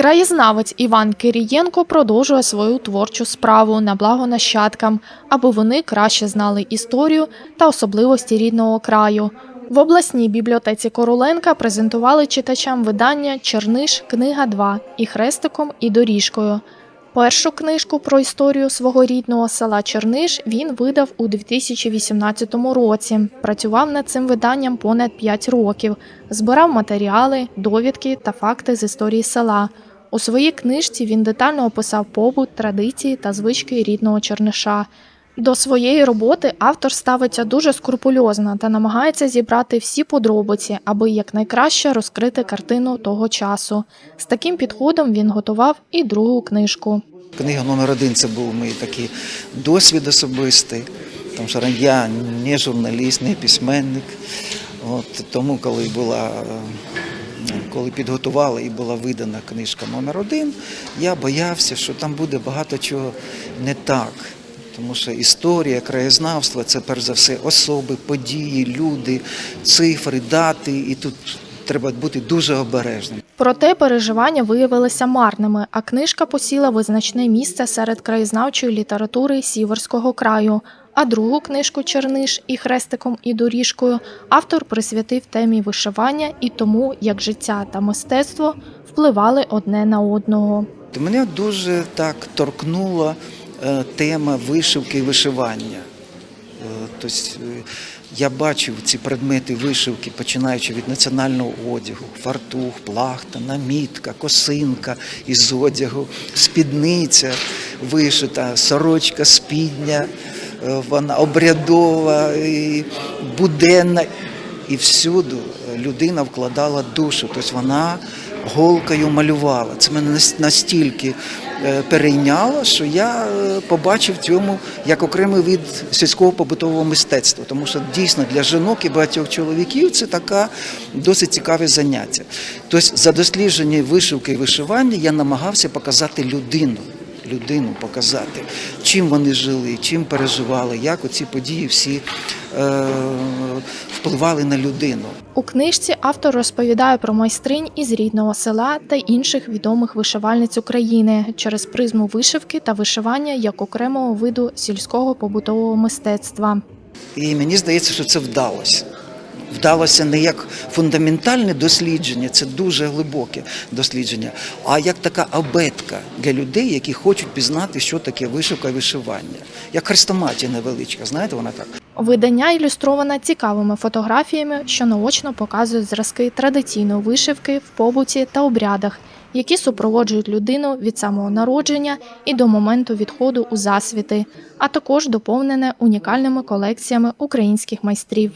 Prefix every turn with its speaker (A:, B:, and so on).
A: Краєзнавець Іван Кирієнко продовжує свою творчу справу на благо нащадкам, аби вони краще знали історію та особливості рідного краю. В обласній бібліотеці Короленка презентували читачам видання Черниш Книга 2 і хрестиком і доріжкою. Першу книжку про історію свого рідного села Черниш він видав у 2018 році. Працював над цим виданням понад 5 років, збирав матеріали, довідки та факти з історії села. У своїй книжці він детально описав побут, традиції та звички рідного Черниша. До своєї роботи автор ставиться дуже скрупульозно та намагається зібрати всі подробиці, аби якнайкраще розкрити картину того часу. З таким підходом він готував і другу книжку.
B: Книга номер один це був мій такий досвід особистий, тому що я не журналіст, не письменник. От, тому, коли була, е, коли підготували і була видана книжка номер один, я боявся, що там буде багато чого не так. Тому що історія, краєзнавство це перш за все особи, події, люди, цифри, дати, і тут треба бути дуже обережним.
A: Проте переживання виявилися марними, а книжка посіла визначне місце серед краєзнавчої літератури Сіверського краю. А другу книжку Черниш і хрестиком і доріжкою автор присвятив темі вишивання і тому, як життя та мистецтво впливали одне на одного.
B: Мене дуже так торкнула е, тема вишивки і вишивання. Тобто я бачив ці предмети вишивки, починаючи від національного одягу, фартух, плахта, намітка, косинка із одягу, спідниця вишита, сорочка, спідня, вона обрядова, і буденна. І всюди людина вкладала душу, тобто вона голкою малювала. Це мене настільки е, перейняло, що я е, побачив цьому як окремий вид сільського побутового мистецтва, тому що дійсно для жінок і багатьох чоловіків це така досить цікаве заняття. Тобто за дослідження вишивки і вишивання я намагався показати людину. Людину показати, чим вони жили, чим переживали, як оці події всі е, впливали на людину.
A: У книжці автор розповідає про майстринь із рідного села та інших відомих вишивальниць України через призму вишивки та вишивання як окремого виду сільського побутового мистецтва.
B: І мені здається, що це вдалося. Вдалося не як фундаментальне дослідження, це дуже глибоке дослідження, а як така абетка для людей, які хочуть пізнати, що таке вишивка і вишивання. Як хрестоматія невеличка, знаєте, вона так.
A: Видання ілюстроване цікавими фотографіями, що наочно показують зразки традиційної вишивки в побуті та обрядах, які супроводжують людину від самого народження і до моменту відходу у засвіти, а також доповнене унікальними колекціями українських майстрів.